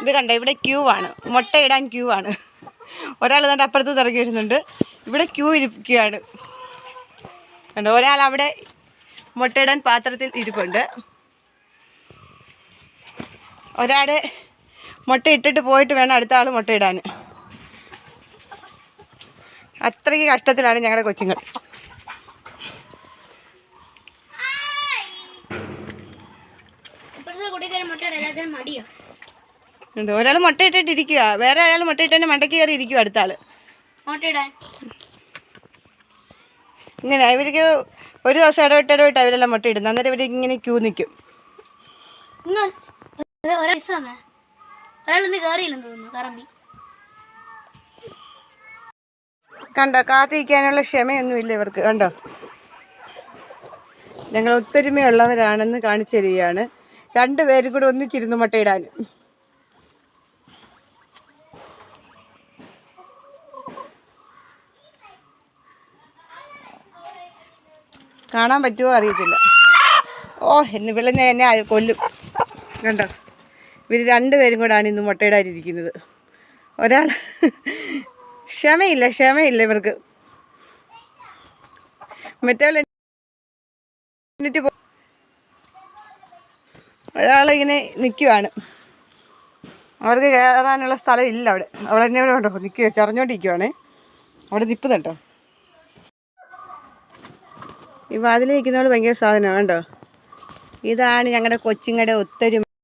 ഇത് കണ്ട? ഇവിടെ ക്യൂ ആണ്. മുട്ടയിടാൻ ക്യൂ ആണ്. ഒരാൾ തന്നെ അപ്പുറത്ത് ഇറങ്ങി വരുന്നുണ്ട്. ഇവിടെ ക്യൂ ഇരിക്കുകയാണ്. കണ്ടോ? ഒരാൾ അവിടെ മുട്ടയിടാൻ പാത്രത്തിൽ ഇരിപ്പുണ്ട്. ഒരാൾ മുട്ട ഇട്ടിട്ട് പോയിട്ട് വേണം അടുത്ത ആൾ മുട്ടയിടാൻ അത്രയ്ക്ക് കഷ്ടത്തിലാണ് ഞങ്ങളുടെ കൊച്ചുങ്ങൾ. മടിയോ. ഉണ്ട്. ഒരാൾ മുട്ട ഇട്ടിട്ട് ഇരിക്കുക വേറെ ഒരാൾ മുട്ട ഇട്ടെ മണ്ടയ്ക്ക് കയറി ഇരിക്കുക അടുത്ത ആൾ ഇങ്ങനെ ഇവർക്ക് ഒരു ദിവസം ഇടവിട്ട് ഇടവിട്ട് അവരെല്ലാം മുട്ട ഇടുന്നു. അന്നേരം ഇവർ ഇങ്ങനെ ക്യൂ നിൽക്കും. കണ്ടോ കാത്തിരിക്കാനുള്ള ക്ഷമയൊന്നും ഇല്ല ഇവർക്ക്. കണ്ടോ? ഞങ്ങൾ ഒത്തൊരുമയുള്ളവരാണെന്ന് കാണിച്ചു തരികയാണ്. രണ്ടുപേരും കൂടെ ഒന്നിച്ചിരുന്നു മുട്ടയിടാൻ കാണാൻ പറ്റുമോ അറിയത്തില്ല. ഓ എന്ന് വിളഞ്ഞ എന്നെ കൊല്ലും. കണ്ടോ? ഇവർ രണ്ടുപേരും കൂടാണ് ഇന്ന് മുട്ടയിടാനിരിക്കുന്നത്. ഒരാൾ ക്ഷമയില്ല ക്ഷമയില്ല ഇവർക്ക്. മറ്റേ എന്നിട്ട് ഒരാളിങ്ങനെ നിൽക്കുവാണ് അവർക്ക് കയറാനുള്ള സ്ഥലം ഇല്ല അവിടെ. തന്നെ ഇവിടെ ഉണ്ടോ നിൽക്കുക ചറിഞ്ഞോണ്ടിരിക്കുവാണേ. അവിടെ നിൽക്കുന്നുണ്ടോ? ഈ വാതിലിരിക്കുന്നവൾ ഭയങ്കര സാധനമാണ് കണ്ടോ? ഇതാണ് ഞങ്ങളുടെ കൊച്ചിങ്ങളുടെ ഒത്തൊരുമ.